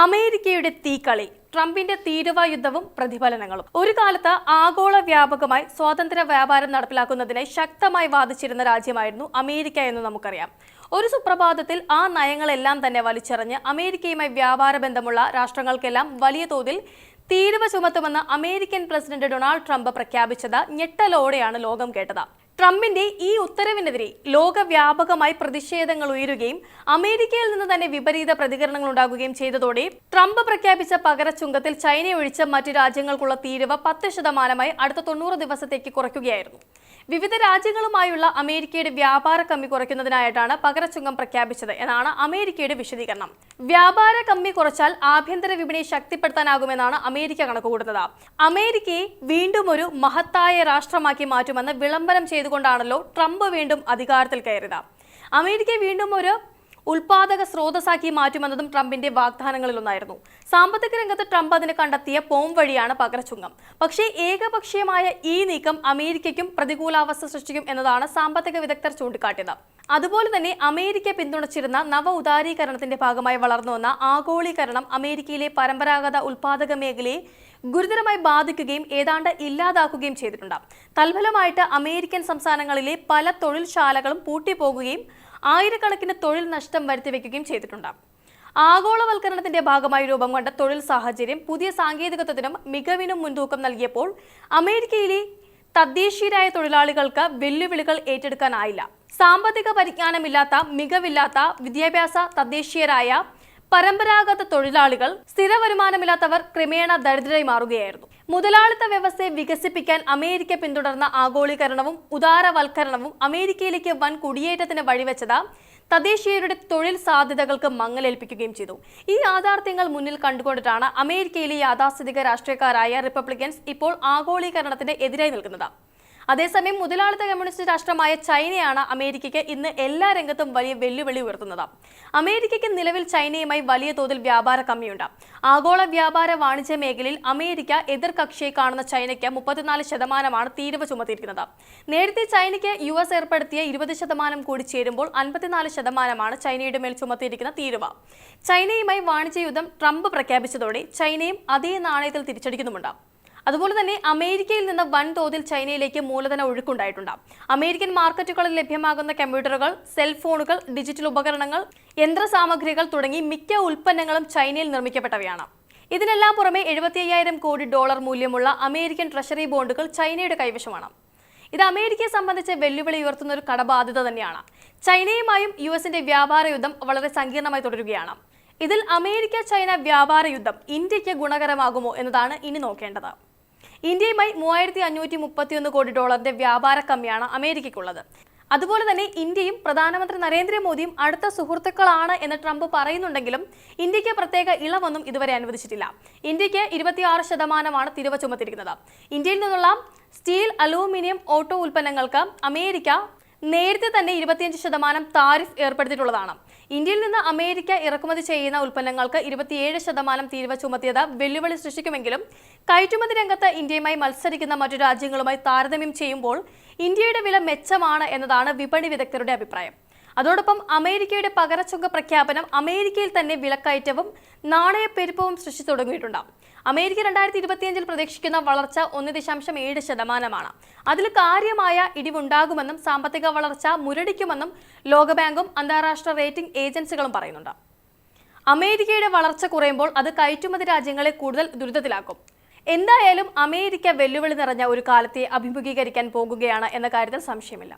അമേരിക്കയുടെ തീക്കളി ട്രംപിന്റെ തീരുവ യുദ്ധവും പ്രതിഫലനങ്ങളും. ഒരു കാലത്ത് ആഗോള വ്യാപകമായി സ്വാതന്ത്ര്യ വ്യാപാരം നടപ്പിലാക്കുന്നതിനെ ശക്തമായി വാദിച്ചിരുന്ന രാജ്യമായിരുന്നു അമേരിക്ക എന്ന് നമുക്കറിയാം. ഒരു സുപ്രഭാതത്തിൽ ആ നയങ്ങളെല്ലാം തന്നെ വലിച്ചെറിഞ്ഞ് അമേരിക്കയുമായി വ്യാപാര ബന്ധമുള്ള രാഷ്ട്രങ്ങൾക്കെല്ലാം വലിയ തോതിൽ തീരുവ ചുമത്തുമെന്ന് അമേരിക്കൻ പ്രസിഡന്റ് ഡൊണാൾഡ് ട്രംപ് പ്രഖ്യാപിച്ചത് ഞെട്ടലോടെയാണ് ലോകം കേട്ടത്. ട്രംപിന്റെ ഈ ഉത്തരവിനെതിരെ ലോകവ്യാപകമായി പ്രതിഷേധങ്ങൾ ഉയരുകയും അമേരിക്കയിൽ നിന്ന് തന്നെ വിപരീത പ്രതികരണങ്ങൾ ഉണ്ടാകുകയും ചെയ്തതോടെ ട്രംപ് പ്രഖ്യാപിച്ച പകരച്ചുങ്കത്തിൽ ചൈനയൊഴിച്ച് മറ്റു രാജ്യങ്ങൾക്കുള്ള തീരുവ പത്ത് ശതമാനമായി അടുത്ത തൊണ്ണൂറ് ദിവസത്തേക്ക് കുറയ്ക്കുകയായിരുന്നു. വിവിധ രാജ്യങ്ങളുമായുള്ള അമേരിക്കയുടെ വ്യാപാര കമ്മി കുറയ്ക്കുന്നതിനായിട്ടാണ് പകരച്ചുങ്കം പ്രഖ്യാപിച്ചത് എന്നാണ് അമേരിക്കയുടെ വിശദീകരണം. വ്യാപാര കമ്മി കുറച്ചാൽ ആഭ്യന്തര വിപണി ശക്തിപ്പെടുത്താനാകുമെന്നാണ് അമേരിക്ക കണക്കുകൂട്ടുന്നത്. അമേരിക്കയെ വീണ്ടും ഒരു മഹത്തായ രാഷ്ട്രമാക്കി മാറ്റുമെന്ന് വിളംബരം ചെയ്തുകൊണ്ടാണല്ലോ ട്രംപ് വീണ്ടും അധികാരത്തിൽ കയറിയത്. അമേരിക്ക വീണ്ടും ഒരു ഉൽപാദക സ്രോതസ്സാക്കി മാറ്റുമെന്നതും ട്രംപിന്റെ വാഗ്ദാനങ്ങളിലൊന്നായിരുന്നു. സാമ്പത്തിക രംഗത്ത് ട്രംപ് അതിന് കണ്ടെത്തിയ പോം വഴിയാണ് പകരച്ചുങ്കം. പക്ഷേ ഏകപക്ഷീയമായ ഈ നീക്കം അമേരിക്കയ്ക്കും പ്രതികൂലാവസ്ഥ സൃഷ്ടിക്കും എന്നതാണ് സാമ്പത്തിക വിദഗ്ധർ ചൂണ്ടിക്കാട്ടിയത്. അതുപോലെ തന്നെ അമേരിക്ക പിന്തുണച്ചിരുന്ന നവ ഉദാരീകരണത്തിന്റെ ഭാഗമായി വളർന്നു വന്ന ആഗോളീകരണം അമേരിക്കയിലെ പരമ്പരാഗത ഉൽപാദക മേഖലയെ ഗുരുതരമായി ബാധിക്കുകയും ഏതാണ്ട് ഇല്ലാതാക്കുകയും ചെയ്തിട്ടുണ്ട്. തൽഫലമായിട്ട് അമേരിക്കൻ സംസ്ഥാനങ്ങളിലെ പല തൊഴിൽശാലകളും പൂട്ടിപ്പോകുകയും ആയിരക്കണക്കിന് തൊഴിൽ നഷ്ടം വരുത്തിവെക്കുകയും ചെയ്തിട്ടുണ്ട്. ആഗോളവൽക്കരണത്തിന്റെ ഭാഗമായി രൂപം കൊണ്ട തൊഴിൽ സാഹചര്യം പുതിയ സാങ്കേതികത്വത്തിനും മികവിനും മുൻതൂക്കം നൽകിയപ്പോൾ അമേരിക്കയിലെ തദ്ദേശീയരായ തൊഴിലാളികൾക്ക് വെല്ലുവിളികൾ ഏറ്റെടുക്കാനായില്ല. സാമ്പത്തിക പരിജ്ഞാനമില്ലാത്ത മികവില്ലാത്ത വിദ്യാഭ്യാസ തദ്ദേശീയരായ പരമ്പരാഗത തൊഴിലാളികൾ സ്ഥിര വരുമാനമില്ലാത്തവർ ക്രമേണ ദരിദ്രരായി മാറുകയായിരുന്നു. മുതലാളിത്ത വ്യവസ്ഥയെ വികസിപ്പിക്കാൻ അമേരിക്ക പിന്തുടർന്ന ആഗോളീകരണവും ഉദാരവൽക്കരണവും അമേരിക്കയിലേക്ക് വൻ കുടിയേറ്റത്തിന് വഴിവെച്ചത് തദ്ദേശീയരുടെ തൊഴിൽ സാധ്യതകൾക്ക് മങ്ങലേൽപ്പിക്കുകയും ചെയ്തു. ഈ യാഥാർത്ഥ്യങ്ങൾ മുന്നിൽ കണ്ടുകൊണ്ടിട്ടാണ് അമേരിക്കയിലെ യാഥാസ്ഥിതിക രാഷ്ട്രീയക്കാരായ റിപ്പബ്ലിക്കൻസ് ഇപ്പോൾ ആഗോളീകരണത്തിന് എതിരായി നിൽക്കുന്നത്. അതേസമയം മുതലാളിത്ത കമ്മ്യൂണിസ്റ്റ് രാഷ്ട്രമായ ചൈനയാണ് അമേരിക്കയ്ക്ക് ഇന്ന് എല്ലാ രംഗത്തും വലിയ വെല്ലുവിളി ഉയർത്തുന്നത്. അമേരിക്കയ്ക്ക് നിലവിൽ ചൈനയുമായി വലിയ തോതിൽ വ്യാപാര കമ്മിയുണ്ട്. ആഗോള വ്യാപാര വാണിജ്യ മേഖലയിൽ അമേരിക്ക എതിർകക്ഷിയെ കാണുന്ന ചൈനയ്ക്ക് മുപ്പത്തിനാല് ശതമാനമാണ് തീരുവ ചുമത്തിയിരിക്കുന്നത്. നേരത്തെ ചൈനയ്ക്ക് യു എസ് ഏർപ്പെടുത്തിയ ഇരുപത് ശതമാനം കൂടി ചേരുമ്പോൾ അൻപത്തിനാല് ശതമാനമാണ് ചൈനയുടെ മേൽ ചുമത്തിയിരിക്കുന്ന തീരുവ. ചൈനയുമായി വാണിജ്യ യുദ്ധം ട്രംപ് പ്രഖ്യാപിച്ചതോടെ ചൈനയും അതേ നാണയത്തിൽ തിരിച്ചടിക്കുന്നുമുണ്ട്. അതുപോലെ തന്നെ അമേരിക്കയിൽ നിന്ന് വൻതോതിൽ ചൈനയിലേക്ക് മൂലധന ഒഴുക്കുണ്ടായിട്ടുണ്ട്. അമേരിക്കൻ മാർക്കറ്റുകളിൽ ലഭ്യമാകുന്ന കമ്പ്യൂട്ടറുകൾ സെൽഫോണുകൾ ഡിജിറ്റൽ ഉപകരണങ്ങൾ യന്ത്രസാമഗ്രികൾ തുടങ്ങി മിക്ക ഉൽപ്പന്നങ്ങളും ചൈനയിൽ നിർമ്മിക്കപ്പെട്ടവയാണ്. ഇതിനെല്ലാം പുറമെ എഴുപത്തി അയ്യായിരം കോടി ഡോളർ മൂല്യമുള്ള അമേരിക്കൻ ട്രഷറി ബോണ്ടുകൾ ചൈനയുടെ കൈവശമാണ്. ഇത് അമേരിക്കയെ സംബന്ധിച്ച് വെല്ലുവിളി ഉയർത്തുന്ന ഒരു കടബാധ്യത തന്നെയാണ്. ചൈനയുമായും യു എസിന്റെ വ്യാപാര യുദ്ധം വളരെ സങ്കീർണമായി തുടരുകയാണ്. ഇതിൽ അമേരിക്ക ചൈന വ്യാപാര യുദ്ധം ഇന്ത്യയ്ക്ക് ഗുണകരമാകുമോ എന്നതാണ് ഇനി നോക്കേണ്ടത്. ഇന്ത്യയുമായി മൂവായിരത്തി അഞ്ഞൂറ്റി മുപ്പത്തിയൊന്ന് കോടി ഡോളറിന്റെ വ്യാപാര കമ്മിയാണ് അമേരിക്കയ്ക്കുള്ളത്. അതുപോലെ തന്നെ ഇന്ത്യയും പ്രധാനമന്ത്രി നരേന്ദ്രമോദിയും അടുത്ത സുഹൃത്തുക്കളാണ് എന്ന് ട്രംപ് പറയുന്നുണ്ടെങ്കിലും ഇന്ത്യയ്ക്ക് പ്രത്യേക ഇളവൊന്നും ഇതുവരെ അനുവദിച്ചിട്ടില്ല. ഇന്ത്യയ്ക്ക് ഇരുപത്തിയാറ് ശതമാനമാണ് തിരുവ ചുമത്തിരിക്കുന്നത്. ഇന്ത്യയിൽ നിന്നുള്ള സ്റ്റീൽ അലൂമിനിയം ഓട്ടോ ഉൽപ്പന്നങ്ങൾക്ക് അമേരിക്ക നേരത്തെ തന്നെ ഇരുപത്തിയഞ്ച് ശതമാനം താരിഫ് ഏർപ്പെടുത്തിയിട്ടുള്ളതാണ്. ഇന്ത്യയിൽ നിന്ന് അമേരിക്ക ഇറക്കുമതി ചെയ്യുന്ന ഉൽപ്പന്നങ്ങൾക്ക് ഇരുപത്തിയേഴ് ശതമാനം തീരുവ ചുമത്തിയത് വെല്ലുവിളി സൃഷ്ടിക്കുമെങ്കിലും കയറ്റുമതി രംഗത്ത് ഇന്ത്യയുമായി മത്സരിക്കുന്ന മറ്റു രാജ്യങ്ങളുമായി താരതമ്യം ചെയ്യുമ്പോൾ ഇന്ത്യയുടെ വില മെച്ചമാണ് എന്നതാണ് വിപണി വിദഗ്ധരുടെ അഭിപ്രായം. അതോടൊപ്പം അമേരിക്കയുടെ പകരച്ചുങ്ക പ്രഖ്യാപനം അമേരിക്കയിൽ തന്നെ വിലക്കയറ്റവും നാണയപ്പെരുപ്പവും സൃഷ്ടിച്ചു തുടങ്ങിയിട്ടുണ്ട്. അമേരിക്ക രണ്ടായിരത്തി ഇരുപത്തിയഞ്ചിൽ പ്രതീക്ഷിക്കുന്ന വളർച്ച ഒന്ന് ദശാംശം ഏഴ് ശതമാനമാണ്. അതിൽ കാര്യമായ ഇടിവുണ്ടാകുമെന്നും സാമ്പത്തിക വളർച്ച മുരടിക്കുമെന്നും ലോകബാങ്കും അന്താരാഷ്ട്ര റേറ്റിംഗ് ഏജൻസികളും പറയുന്നുണ്ട്. അമേരിക്കയുടെ വളർച്ച കുറയുമ്പോൾ അത് കയറ്റുമതി രാജ്യങ്ങളെ കൂടുതൽ ദുരിതത്തിലാക്കും. എന്തായാലും അമേരിക്ക വെല്ലുവിളി നിറഞ്ഞ ഒരു കാലത്തെ അഭിമുഖീകരിക്കാൻ പോകുകയാണ് എന്ന കാര്യത്തിൽ സംശയമില്ല.